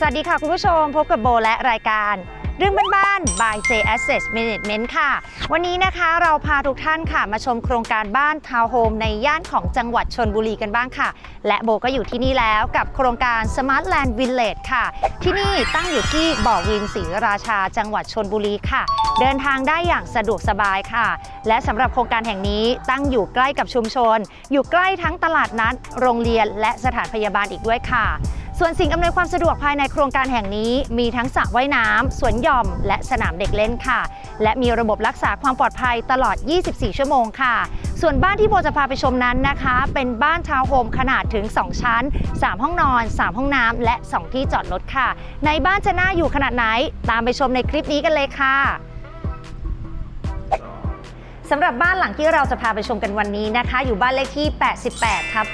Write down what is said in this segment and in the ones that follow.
สวัสดีค่ะคุณผู้ชมพบกับโบและรายการเรื่องบ้านๆ by J Asset Management ค่ะ วันนี้นะคะเราพาทุกท่านค่ะ มาชมโครงการบ้านทาวน์โฮมในย่านของจังหวัดชนบุรีกันบ้างค่ะ และโบก็อยู่ที่นี่แล้วกับโครงการ Smart Land Village ค่ะ ที่นี่ตั้งอยู่ที่บ่อวินศรีราชาจังหวัดชนบุรีค่ะ เดินทางได้อย่างสะดวกสบายค่ะ และสำหรับโครงการแห่งนี้ตั้งอยู่ใกล้กับชุมชน อยู่ใกล้ทั้งตลาดนัด โรงเรียน และสถานพยาบาลอีกด้วยค่ะ ส่วนสิ่งอำนวยความสะดวกภายในโครงการแห่งนี้มีทั้งสระว่ายน้ำสวนหย่อม และสนามเด็กเล่นค่ะ และมีระบบรักษาความปลอดภัยตลอด 24 ชั่วโมงค่ะ ส่วนบ้านที่โบจะพาไปชมนั้นนะคะ เป็นบ้านทาวน์โฮมขนาดถึง 2 ชั้น 3 ห้องนอน 3 ห้องน้ำและ 2 ที่จอดรถค่ะ ในบ้านจะน่าอยู่ขนาดไหน ตามไปชมในคลิปนี้กันเลยค่ะ สำหรับบ้านหลังที่เราจะพาไปชมกันวันนี้นะคะ อยู่บ้านเลขที่ 88ทับ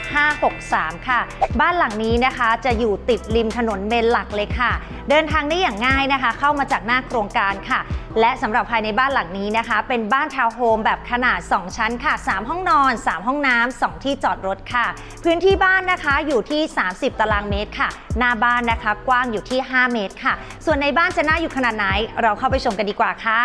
563 ค่ะ บ้านหลังนี้นะคะจะอยู่ติดริมถนนเมนหลักเลยค่ะ เดินทางได้อย่างง่ายนะคะ เข้ามาจากหน้าโครงการค่ะ และสำหรับภายในบ้านหลังนี้นะคะ เป็นบ้านทาวน์โฮมแบบขนาด 2 ชั้นค่ะ 3 ห้องนอน 3 ห้องน้ำ2ที่จอดรถค่ะ พื้นที่บ้านนะคะอยู่ที่ 30 ตารางเมตรค่ะ หน้าบ้านนะคะกว้างอยู่ที่ 5 เมตรค่ะ ส่วนในบ้านจะน่าอยู่ขนาดไหน เราเข้าไปชมกันดีกว่าค่ะ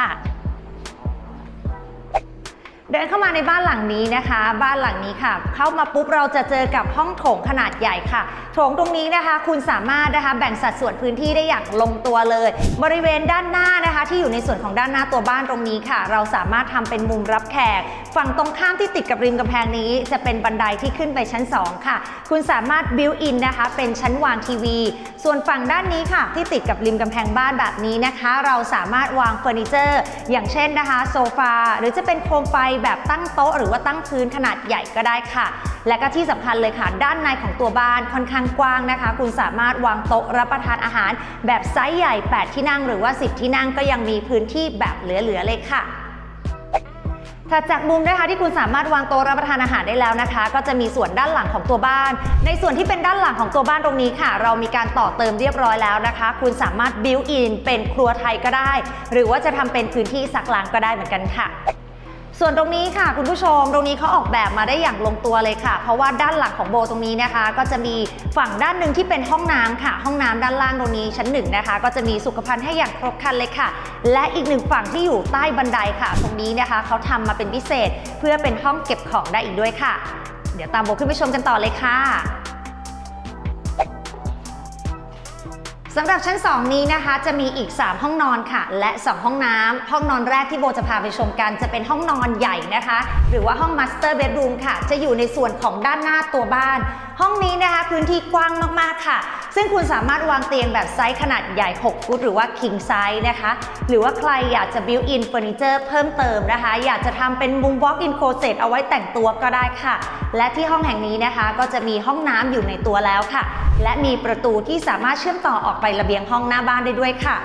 เดินเข้ามาในบ้านหลังนี้นะคะ บ้านหลังนี้ค่ะ เข้ามาปุ๊บเราจะเจอกับห้องโถงขนาดใหญ่ค่ะ โถงตรงนี้นะคะ คุณสามารถนะคะแบ่งสัดส่วนพื้นที่ได้อย่างลงตัวเลย บริเวณด้านหน้านะคะ ที่อยู่ในส่วนของด้านหน้าตัวบ้านตรงนี้ค่ะ เราสามารถทำเป็นมุมรับแขก ฝั่งตรงข้ามที่ติดกับริมกำแพงนี้ จะเป็นบันไดที่ขึ้นไปชั้น 2 ค่ะ คุณสามารถบิวอินนะคะ เป็นชั้นวางทีวี ส่วนฝั่งด้านนี้ค่ะ ที่ติดกับริมกำแพงบ้านแบบนี้นะคะ เราสามารถวางเฟอร์นิเจอร์ อย่างเช่นนะคะ โซฟาหรือจะเป็นโคมไฟแบบตั้งโต๊ะหรือว่าตั้งพื้นขนาดใหญ่ก็ได้ค่ะ และก็ที่สำคัญเลยค่ะ ด้านในของตัวบ้านค่อนข้างกว้างนะคะ คุณสามารถวางโต๊ะรับประทานอาหาร แบบไซส์ใหญ่ 8 ที่นั่งหรือว่า 10 ที่นั่งก็ยังมีพื้นที่แบบเหลือๆเลยค่ะถัดจากมุมนะคะที่คุณสามารถวางโต๊ะรับประทานอาหารได้แล้วนะคะ ก็จะมีส่วนด้านหลังของตัวบ้าน ในส่วนที่เป็นด้านหลังของตัวบ้านตรงนี้ค่ะ เรามีการต่อเติมเรียบร้อยแล้วนะคะ คุณสามารถบิวอินเป็นครัวไทยก็ได้ หรือว่าจะทำเป็นพื้นที่ซักล้างก็ได้เหมือนกันค่ะ ส่วนตรงนี้ค่ะคุณผู้ชมตรงนี้เขาออกแบบมาได้อย่างลงตัวเลยค่ะ เพราะว่าด้านหลังของโบตรงนี้นะคะ ก็จะมีฝั่งด้านหนึ่งที่เป็นห้องน้ำค่ะ ห้องน้ำด้านล่างตรงนี้ชั้นหนึ่งนะคะ ก็จะมีสุขภัณฑ์ให้อย่างครบครันเลยค่ะ และอีกหนึ่งฝั่งที่อยู่ใต้บันไดค่ะ ตรงนี้นะคะเขาทำมาเป็นพิเศษ เพื่อเป็นห้องเก็บของได้อีกด้วยค่ะ เดี๋ยวตามโบขึ้นไปชมกันต่อเลยค่ะ สำหรับชั้น 2 นี้นะคะ จะมีอีก 3 ห้องนอนค่ะ และ 2 ห้องน้ำห้องนอนแรกที่โบจะพาไปชมกัน จะเป็นห้องนอนใหญ่นะคะ หรือว่าห้อง Master Bedroom ค่ะ จะอยู่ในส่วนของด้านหน้าตัวบ้าน ห้องนี้นะคะพื้นที่กว้างมากๆค่ะ ซึ่งคุณสามารถวางเตียงแบบไซส์ขนาดใหญ่ 6 ฟุต หรือว่า king size นะคะ หรือว่าใครอยากจะ built in furniture เพิ่มเติมนะคะ อยากจะทำเป็นมุม walk in closet เอาไว้แต่งตัวก็ได้ค่ะ และที่ห้องแห่งนี้นะคะ ก็จะมีห้องน้ำอยู่ในตัวแล้วค่ะ และมีประตูที่สามารถเชื่อมต่อออกไประเบียงห้องหน้าบ้านได้ด้วยค่ะ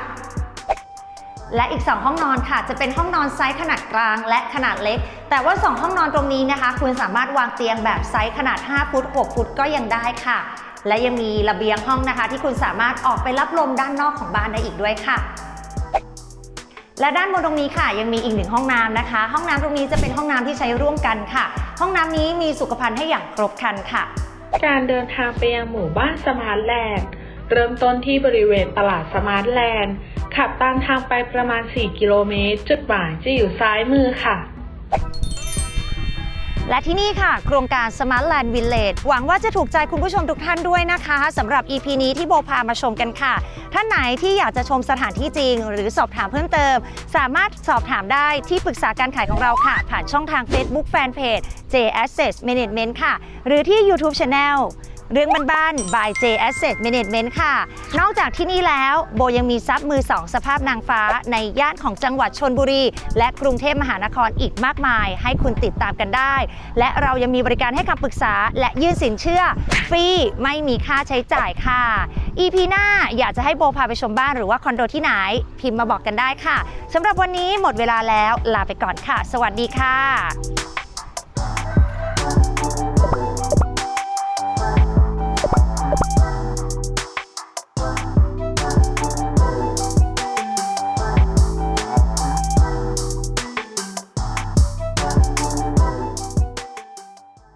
และอีก 2 ห้องนอนค่ะ จะเป็นห้องนอนไซส์ขนาดกลางและขนาดเล็ก แต่ว่า 2 ห้องนอนตรงนี้นะคะ คุณสามารถวางเตียงแบบไซส์ขนาด 5 ฟุต 6 ฟุตก็ยังได้ค่ะ และยังมีระเบียงห้องนะคะ ที่คุณสามารถออกไปรับลมด้านนอกของบ้านได้อีกด้วยค่ะและด้านบนตรงนี้ค่ะ ยังมีอีกหนึ่งห้องน้ำนะคะ ห้องน้ำตรงนี้จะเป็นห้องน้ำที่ใช้ร่วมกันค่ะ ห้องน้ำนี้มีสุขภัณฑ์ให้อย่างครบครันค่ะ การเดินทางไปยังหมู่บ้านสมาร์ทแลนด์ เริ่มต้นที่บริเวณตลาดสมาร์ทแลนด์ ขับตามทางไปประมาณ 4 กิโลเมตร จุดหมายจะอยู่ซ้ายมือค่ะและที่นี่ค่ะ โครงการ Smart Land Village หวังว่าจะถูกใจคุณผู้ชมทุกท่านด้วยนะคะสำหรับ EP นี้ที่โบพามาชมกันค่ะ ท่านไหนที่อยากจะชมสถานที่จริง หรือสอบถามเพิ่มเติม สามารถสอบถามได้ที่ปรึกษาการขายของเราค่ะ ผ่านช่องทาง Facebook Fanpage J Asset Management ค่ะ หรือที่ YouTube Channel เรื่องบ้านๆ by J Asset Management ค่ะ นอกจากที่นี่แล้วโบยังมีซับมือ2สภาพนางฟ้าในย่านของจังหวัดชนบุรี และกรุงเทพมหานครอีกมากมาย ให้คุณติดตามกันได้ และเรายังมีบริการให้คำปรึกษา และยื่นสินเชื่อ ฟรีไม่มีค่าใช้จ่ายค่ะ EP หน้าอยากจะให้โบพาไปชมบ้านหรือว่าคอนโดที่ไหน พิมพ์มาบอกกันได้ค่ะสำหรับวันนี้หมดเวลาแล้วลาไปก่อนค่ะ สวัสดีค่ะ